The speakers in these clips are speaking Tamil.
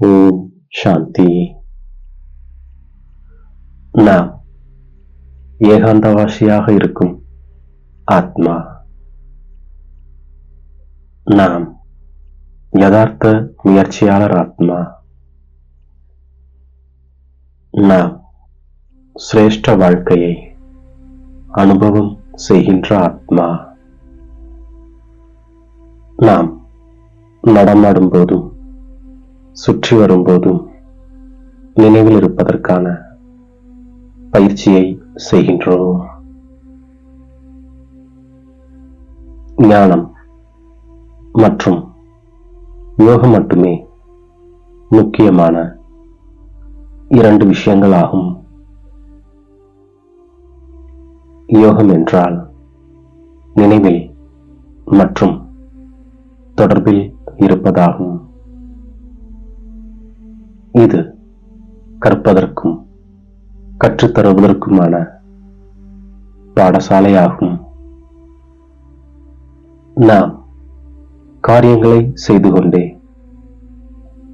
ஓம் சாந்தி. நாம் ஏகாந்தவாசியாக இருக்கும் ஆத்மா. நாம் யதார்த்த முயற்சியாளர் ஆத்மா. நாம் சிரேஷ்ட வாழ்க்கையை அனுபவம் செய்கின்ற ஆத்மா. நாம் நடமாடும் போதும் சுற்றி வரும்போதும் நினைவில் இருப்பதற்கான பயிற்சியை செய்கின்றோம். ஞானம் மற்றும் யோகம் மட்டுமே முக்கியமான இரண்டு விஷயங்களாகும். யோகம் என்றால் நினைவில் மற்றும் தொடர்பில் இருப்பதாகும். இது கற்பதற்கும் கற்றுத்தருவதற்குமான பாடசாலையாகும். நாம் காரியங்களை செய்து கொண்டே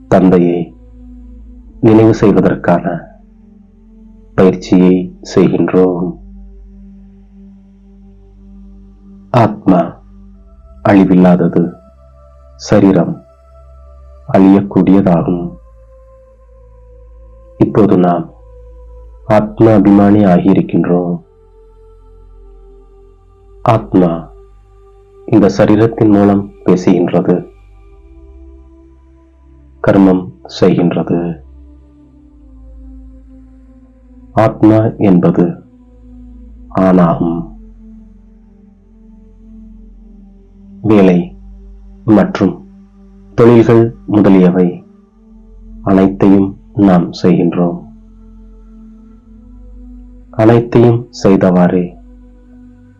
தந்தையை நினைவு செய்வதற்கான பயிற்சியை செய்கின்றோம். ஆத்மா அழிவில்லாதது சரீரம் அழியக்கூடியதாகும். இப்போது நாம் ஆத்மா அபிமானி ஆகியிருக்கின்றோம். ஆத்மா இந்த சரீரத்தின் மூலம் பேசுகின்றது. கர்மம் செய்கின்றது. ஆத்மா என்பது ஆணாகும். வேலை மற்றும் தொழில்கள் முதலியவை அனைத்தையும் நாம் செய்கின்றோம். அனைத்தையும் செய்தவாறே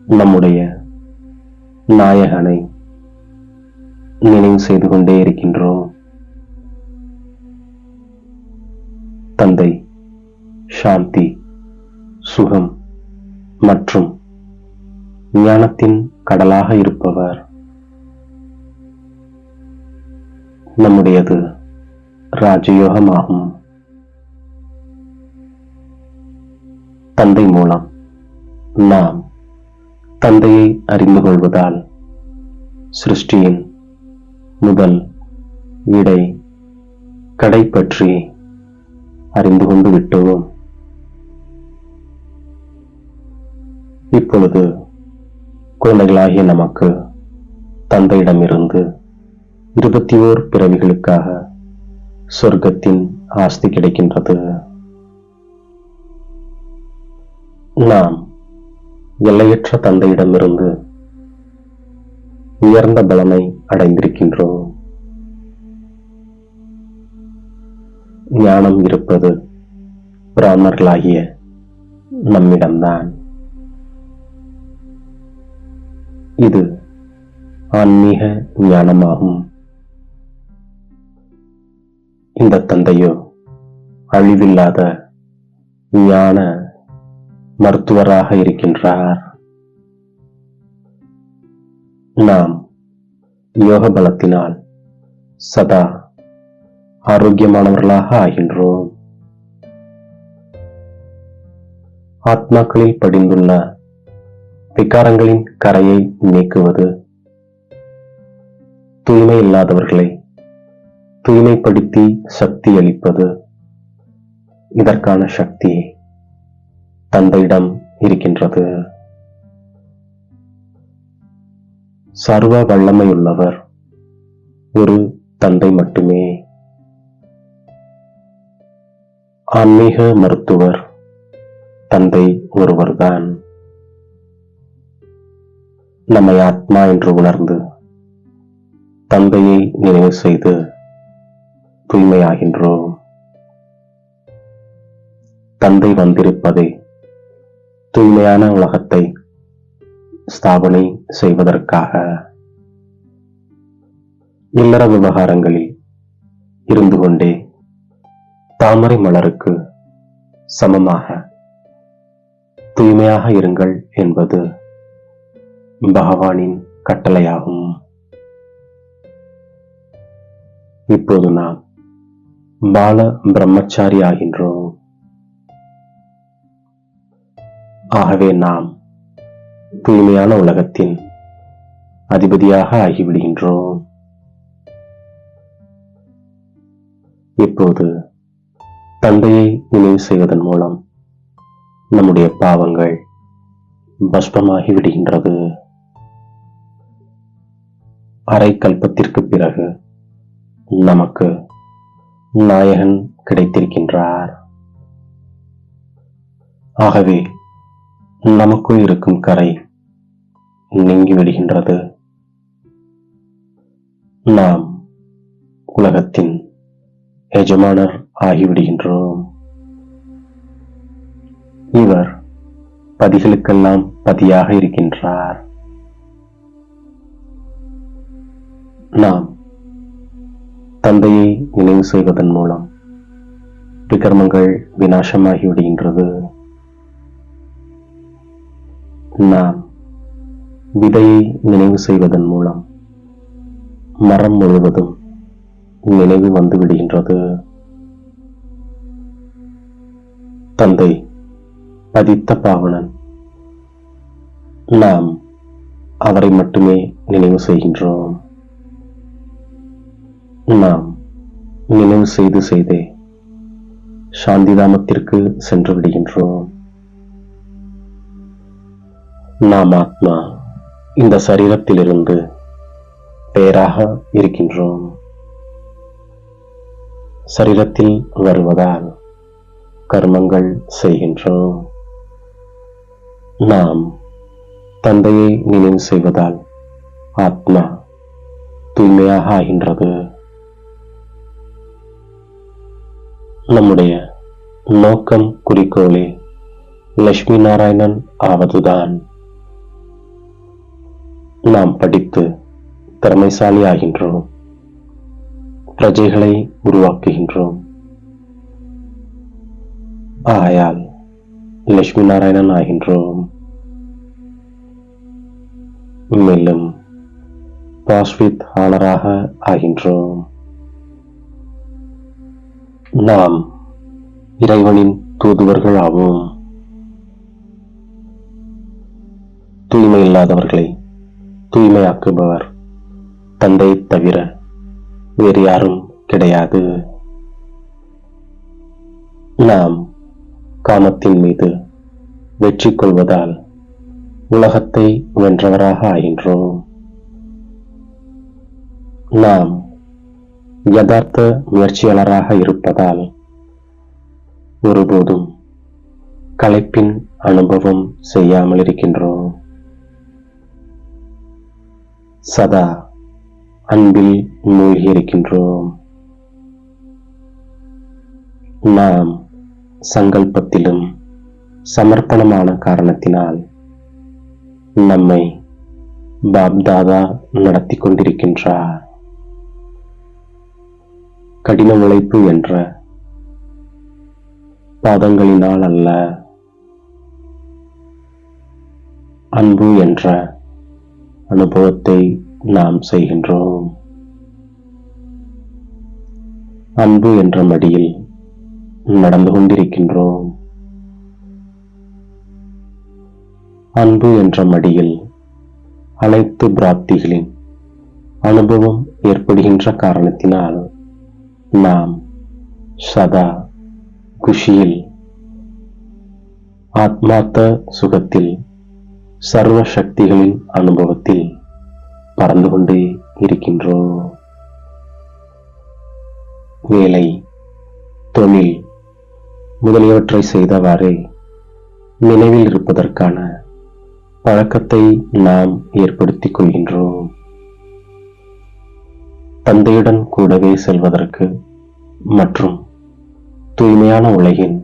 நம்முடைய நாயகனை நினைவு செய்து கொண்டே இருக்கின்றோம். தந்தை சாந்தி சுகம் மற்றும் ஞானத்தின் கடலாக இருப்பவர் நம்முடையது ராஜயோகமாகும். தந்தை மூலம் நாம் தந்தையை அறிந்து கொள்வதால் சிருஷ்டியின் முதல் இடை கடை பற்றி அறிந்து கொண்டு விட்டோம். இப்பொழுது குழந்தைகளாகிய நமக்கு தந்தையிடமிருந்து இருபத்தி ஓர் பிறவிகளுக்காக சொர்க்கத்தின் ஆஸ்தி கிடைக்கின்றது. நாம் எல்லையற்ற தந்தையிடமிருந்து உயர்ந்த பலனை அடைந்திருக்கின்றோம். ஞானம் இருப்பது பிராமணர்களாகிய நம்மிடம்தான். இது ஆன்மீக ஞானமாகும். இந்த தந்தையோ அழிவில்லாத ஞான மருத்துவராக இருக்கின்றார். நாம் யோக பலத்தினால் சதா ஆரோக்கியமானவர்களாக ஆகின்றோம். ஆத்மாக்களில் படிந்துள்ள விகாரங்களின் கரையை நீக்குவது தூய்மை இல்லாதவர்களை தூய்மைப்படுத்தி சக்தி அளிப்பது இதற்கான சக்தி தந்தையிடம் இருக்கின்றது. சர்வ வல்லமையுள்ளவர் ஒரு தந்தை மட்டுமே. ஆன்மீக மருத்துவர் தந்தை ஒருவர்தான். நம்மை ஆத்மா என்று உணர்ந்து தந்தையை நினைவு செய்து தூய்மையாகின்றோம். தந்தை வந்திருப்பதை தூய்மையான உலகத்தை ஸ்தாபனை செய்வதற்காக. இல்லற விவகாரங்களில் இருந்து கொண்டே தாமரை மலருக்கு சமமாக தூய்மையாக இருங்கள் என்பது பகவானின் கட்டளையாகும். இப்போது நாம் பால பிரம்மச்சாரி ஆகின்றோம். ஆகவே நாம் தூய்மையான உலகத்தின் அதிபதியாக ஆகிவிடுகின்றோம். இப்போது தந்தையை நினைவு செய்வதன் மூலம் நம்முடைய பாவங்கள் பஸ்பமாகி விடுகின்றது அரை கல்பத்திற்கு பிறகு நமக்கு நாயகன் கிடைத்திருக்கின்றார். ஆகவே நமக்குள் இருக்கும் கரை நீங்கி விடுகின்றது. நாம் உலகத்தின் எஜமானர் ஆகிவிடுகின்றோம். இவர் பதிகளுக்கெல்லாம் பதியாக இருக்கின்றார். நாம் தந்தையை நினைவு செய்வதன் மூலம் விகர்மங்கள் விநாசமாகி விடுகின்றது. நாம் விதையை நினைவு செய்வதன் மூலம் மரம் முழுவதும் நினைவு வந்து விடுகின்றது. தந்தை பதித்த பாவனன் நாம் அவரை மட்டுமே நினைவு செய்கின்றோம். நாம் நினைவு செய்து செய்தே சாந்திதாமத்திற்கு சென்று விடுகின்றோம். நாம் ஆத்மா இந்த சரீரத்திலிருந்து பேராக இருக்கின்றோம். சரீரத்தில் வருவதால் கர்மங்கள் செய்கின்றோம். நாம் தந்தையை நினைவு செய்வதால் ஆத்மா தூய்மையாக ஆகின்றது. நம்முடைய நோக்கம் குறிக்கோளே லட்சுமி நாராயணன் ஆவதுதான். நாம் படித்து திறமைசாலி ஆகின்றோம் பிரஜைகளை உருவாக்குகின்றோம். ஆயால் லட்சுமி நாராயணன் ஆகின்றோம். மேலும் பாஸ்வித் ஆனராக ஆகின்றோம். நாம் இறைவனின் தூதுவர்கள் ஆவோம் தூய்மை இல்லாதவர்களை தூய்மையாக்குபவர். தந்தை தவிர வேறு யாரும் கிடையாது. நாம் காமத்தின் மீது வெற்றி கொள்வதால் உலகத்தை வென்றவராக ஆகின்றோம். நாம் யதார்த்த முயற்சியாளராக இருப்பதால் ஒருபோதும் களைப்பின் அனுபவம் செய்யாமல் இருக்கின்றோம் சதா அன்பில் மூழ்கி இருக்கின்றோம் நாம் சங்கல்பத்திலும் சமர்ப்பணமான காரணத்தினால் நம்மை பாப்தாதா நடத்தி கொண்டிருக்கின்றார். கடின உழைப்பு என்ற பாதங்களினால் அல்ல அன்பு என்ற அனுபவத்தை நாம் செய்கின்றோம். அன்பு என்ற மடியில் நடந்து கொண்டிருக்கின்றோம். அன்பு என்ற மடியில் அனைத்து பிராப்திகளின் அனுபவம் ஏற்படுகின்ற காரணத்தினால் நாம் சதா குஷியில் ஆத்மார்த்த சுகத்தில் சர்வ சக்திகளின் அனுபவத்தில் பறந்து கொண்டே இருக்கின்றோம் வேலை தொழில் முதலியவற்றை செய்தவாறே நினைவில் இருப்பதற்கான பழக்கத்தை நாம் ஏற்படுத்திக் கொள்கின்றோம். தந்தையுடன் கூடவே செல்வதற்கு மற்றும் தூய்மையான உலகின்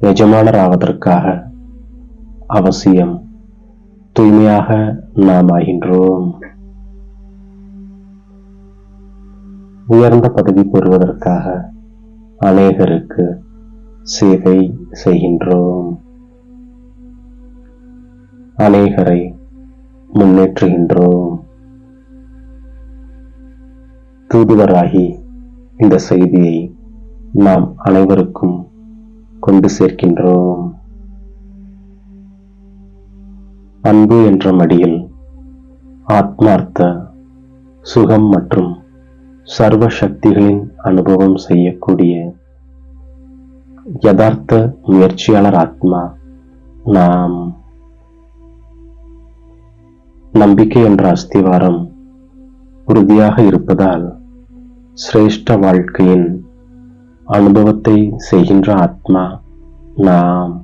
எஜமானராவதற்காக அவசியம் தூய்மையாக நாம் ஆகின்றோம். உயர்ந்த பதவி பெறுவதற்காக அநேகருக்கு சேவை செய்கின்றோம். அநேகரை முன்னேற்றுகின்றோம். தூதுவராகி இந்த செய்தியை நாம் அனைவருக்கும் கொண்டு சேர்க்கின்றோம். அன்பு என்ற மடியில் ஆத்மார்த்த சுகம் மற்றும் சர்வ சக்திகளின் அனுபவம் செய்யக்கூடிய யதார்த்த முயற்சியாளர் ஆத்மா நாம். நம்பிக்கை என்ற அஸ்திவாரம் உறுதியாக இருப்பதால் சிரேஷ்ட வாழ்க்கையின் அனுபவத்தை செய்கின்ற ஆத்மா நாம்.